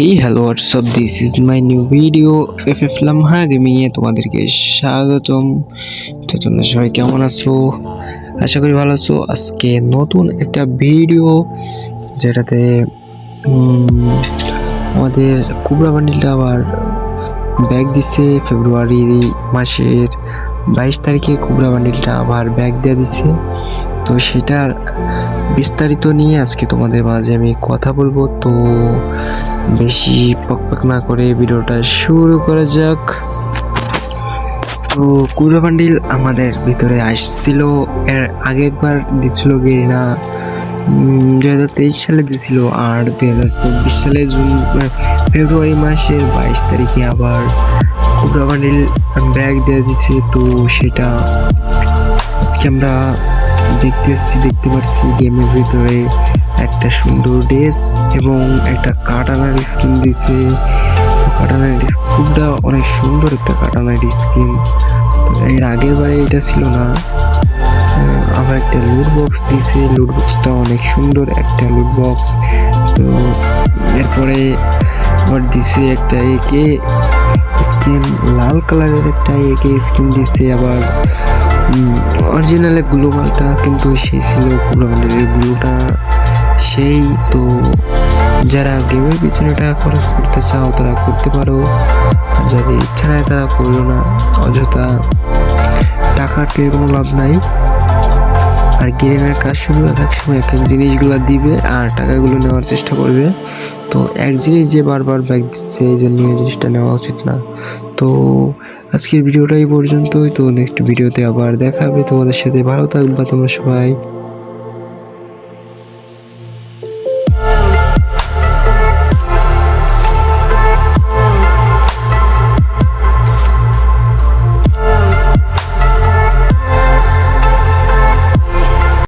এই hello what's up this is my new video F F Lamha গেমিংয়ে তোমাদেরকে স্বাগতম। তো তোমরা সবাই কেমন আছো? আশা করি ভালো আছো। আজকে নতুন একটা ভিডিও যেটাতে আমাদের কুবরা বান্ডিলটা আবার ব্যাগ দিছে ফেব্রুয়ারি মাসের বাইশ তারিখে কুবরা বান্ডিলটা আবার ব্যাগ দিয়ে দিছে। তো সেটার বিস্তারিত নিয়ে আজকে তোমাদের মাঝে আমি কথা বলব। তো বেশি পকপক না করে ভিডিওটা শুরু করা যাক। তো কুড়ো আমাদের ভিতরে আসছিল। এর আগে একবার দিছিল গেরিনা দু হাজার তেইশ সালে দিছিল আর দু হাজার চব্বিশ সালে জুন ফেব্রুয়ারি মাসের বাইশ তারিখে আবার বান্ডিল ব্যাগ দিয়ে দিছে। তো সেটা আজকে আমরা দেখতেছি, দেখতে পাচ্ছি গেমের ভিতরে একটা সুন্দর ড্রেস এবং একটা কাটানার স্কিন দিছে। কাটানার স্কিনটা অনেক সুন্দর একটা কাটানার স্কিন। এর আগের বারে এটা ছিল না। আবার একটা লুট বক্স দিছে। লুট বক্সটা অনেক সুন্দর একটা লুট বক্স তো এরপরে আবার দিছে একটা একে স্কিন, লাল কালারের একটা একে স্কিন দিছে আবার। অরিজিনালে গ্লোবালটা কিন্তু সেই ছিল গ্লোবালের গ্লুটা সেই, তো যারা গেমের পিছনে টাকা খরচ করতে চাও, তারা করতে পারো। যাদের ইচ্ছা নাই তারা করল না, অযথা টাকা টের কোনো লাভ নাই। আর গেমের কাজ শুরু এক এক সময় এক এক জিনিসগুলো দিবে আর টাকাগুলো নেওয়ার চেষ্টা করবে। তো এক জিনিস যে বারবার ব্যাগ দিচ্ছে এই জন্য এই জিনিসটা নেওয়া উচিত না। তো আজকের ভিডিওটা এই পর্যন্তই। তো নেক্সট ভিডিওতে আবার দেখা হবে। তোমাদের সাথে ভালো থাকবা তোমরা সবাই।